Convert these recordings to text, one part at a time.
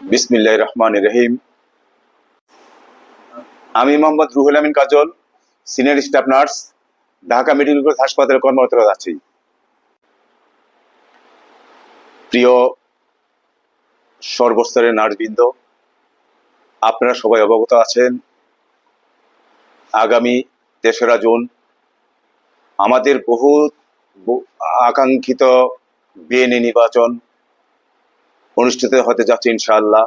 বিসমিল্লাহ রহমান রহিম। আমি Mohammad Ruhul Amin Kajol, senior staff nurse, Dhaka medical college হাসপাতালে কর্মরত আছি। প্রিয় সর্বস্তরের নার্সবৃন্দ, আপনারা সবাই অবগত আছেন, আগামী তেসরা জুন আমাদের বহু আকাঙ্ক্ষিত বিএনএ নির্বাচন অনুষ্ঠিত হতে যাচ্ছে ইনশাআল্লাহ।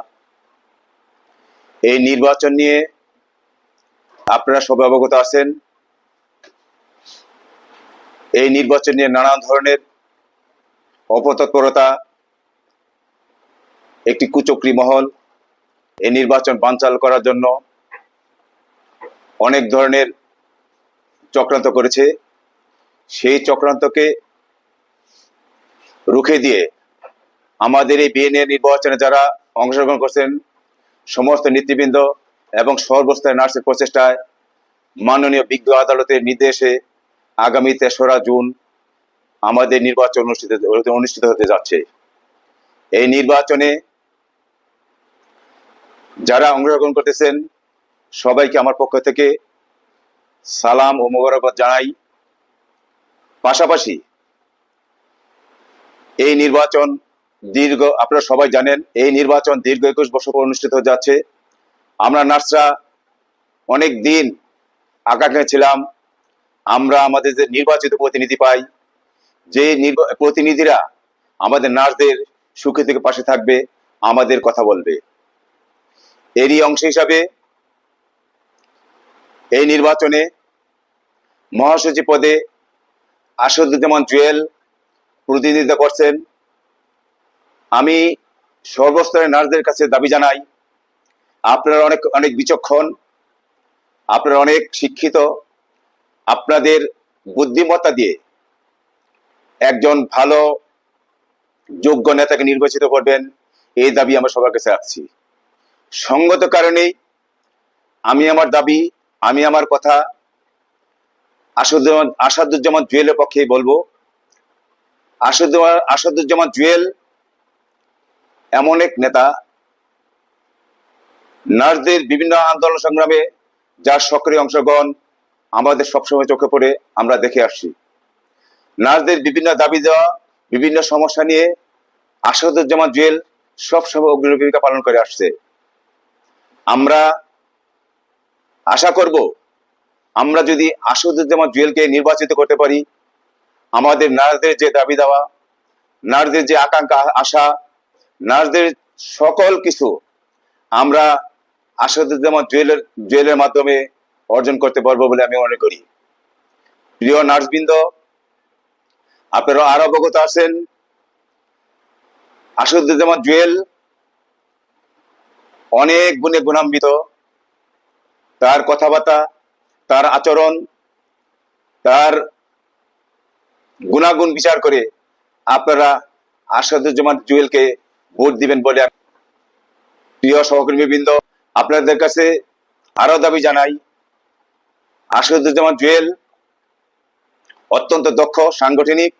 এই নির্বাচন নিয়ে আপনারা সবাই অবগত আছেন। এই নির্বাচন নিয়ে নানা ধরনের অপতৎপরতা, একটি কুচক্রী মহল, এই নির্বাচন বানচাল করার জন্য অনেক ধরনের চক্রান্ত করেছে। সেই চক্রান্তকে রুখে দিয়ে আমাদের এই বিএনএ নির্বাচনে যারা অংশগ্রহণ করছেন, সমস্ত নেতৃবৃন্দ এবং সর্বস্তরের নার্সের প্রচেষ্টায় মাননীয় বিজ্ঞ আদালতের নির্দেশে আগামী তেসরা জুন আমাদের নির্বাচন অনুষ্ঠিত অনুষ্ঠিত হতে যাচ্ছে। এই নির্বাচনে যারা অংশগ্রহণ করতেছেন, সবাইকে আমার পক্ষ থেকে সালাম ও মোবারকবাদ জানাই। পাশাপাশি এই নির্বাচন দীর্ঘ, আপনারা সবাই জানেন, এই নির্বাচন দীর্ঘ একুশ বছর পর অনুষ্ঠিত হতে যাচ্ছে। আমরা নার্সরা অনেক দিন আকাঙ্ক্ষা ছিলাম, আমরা আমাদের যে নির্বাচিত প্রতিনিধি পাই, যে প্রতিনিধিরা আমাদের নার্সদের সুখে থেকে পাশে থাকবে, আমাদের কথা বলবে। এরই অংশ হিসাবে এই নির্বাচনে মহাসচিব পদে আসাদুজ্জামান জুয়েল প্রতিনিধিত্ব করছেন। আমি সর্বস্তরের নার্সদের কাছে দাবি জানাই, আপনারা অনেক অনেক বিচক্ষণ, আপনারা অনেক শিক্ষিত, আপনাদের বুদ্ধিমত্তা দিয়ে একজন ভালো, যোগ্য নেতাকে নির্বাচিত করবেন, এই দাবি আমরা সবার কাছে রাখছি সঙ্গত কারণেই আমি আমার দাবি, আমি আমার কথা আসাদুজ্জামান আসাদুজ্জামান জুয়েলের পক্ষেই বলব। আসাদুজ্জামান জুয়েল এমন এক নেতা, নার্সদের বিভিন্ন আন্দোলন সংগ্রামে যার সক্রিয় অংশগ্রহণ আমাদের সবসময় চোখে পড়ে, আমরা দেখে আসছি। নার্সদের বিভিন্ন দাবি দেওয়া, বিভিন্ন সমস্যা নিয়ে আসাদুজ্জামান জুয়েল সবসময় অগ্রণী ভূমিকা পালন করে আসছে। আমরা আশা করব, আমরা যদি আসাদুজ্জামান জুয়েলকে নির্বাচিত করতে পারি, আমাদের নার্সদের যে দাবি দেওয়া, নার্সদের যে আকাঙ্ক্ষা, আশা নার্সদের সকল কিছু আমরা আসাদুজ্জামান জুয়েলের জুয়েলের মাধ্যমে অর্জন করতে পারব বলে আমি মনে করি। প্রিয় নার্সবৃন্দ আপনারা আরও অবগত আছেন আসাদুজ্জামান জুয়েল অনেক গুণে গুণান্বিত। তার কথাবার্তা, তার আচরণ, তার গুণাগুণ বিচার করে আপনারা আসাদুজ্জামান জুয়েলকে ভোট দিবেন বলে প্রিয় সহকর্মীবৃন্দ, আপনাদের কাছে আরও দাবি জানাই, আসাদুজ্জামান জুয়েল অত্যন্ত দক্ষ, সাংগঠনিক,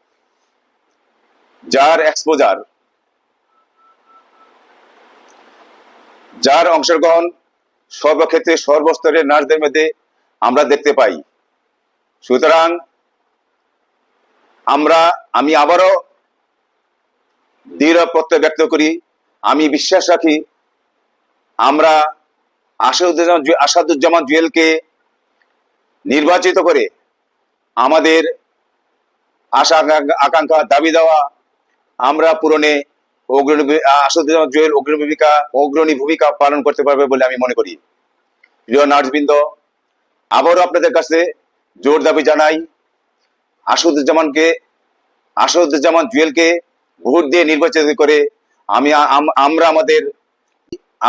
যার এক্সপোজার যার অংশগ্রহণ সর্বক্ষেত্রে সর্বস্তরের নার্সদের মধ্যে আমরা দেখতে পাই। সুতরাং আমরা, আমি আবারও দৃঢ় প্রত্যয় ব্যক্ত করি। আমি বিশ্বাস রাখি, আমরা আসাদুজ্জামান আসাদুজ্জামান জুয়েলকে নির্বাচিত করে আমাদের আশা আকাঙ্ক্ষা- দাবি দেওয়া, আমরা পূরণে অগ্রণী আসাদুজ্জামান জুয়েল অগ্রণী ভূমিকা অগ্রণী ভূমিকা পালন করতে পারবে বলে আমি মনে করি। প্রিয় নার্সবৃন্দ, আবারও আপনাদের কাছে জোর দাবি জানাই, আসাদুজ্জামানকে আসাদুজ্জামান জুয়েলকে ভোট দিয়ে নির্বাচিত করে আমি আমরা আমাদের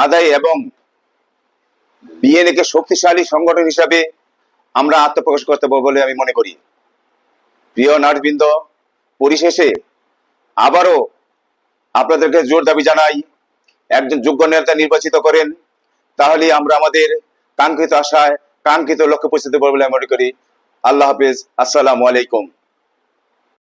আদায় এবং বিএনএ কে শক্তিশালী সংগঠন হিসাবে আমরা আত্মপ্রকাশ করতে পারব বলে আমি মনে করি। প্রিয় নার্সবৃন্দ পরিশেষে আবারও আপনাদেরকে জোর দাবি জানাই, একজন যোগ্য নেতা নির্বাচিত করেন, তাহলে আমরা আমাদের কাঙ্ক্ষিত আশায়, কাঙ্ক্ষিত লক্ষ্যে পৌঁছতে পারব বলে আমি মনে করি। আল্লাহ হাফিজ, আসসালামু আলাইকুম।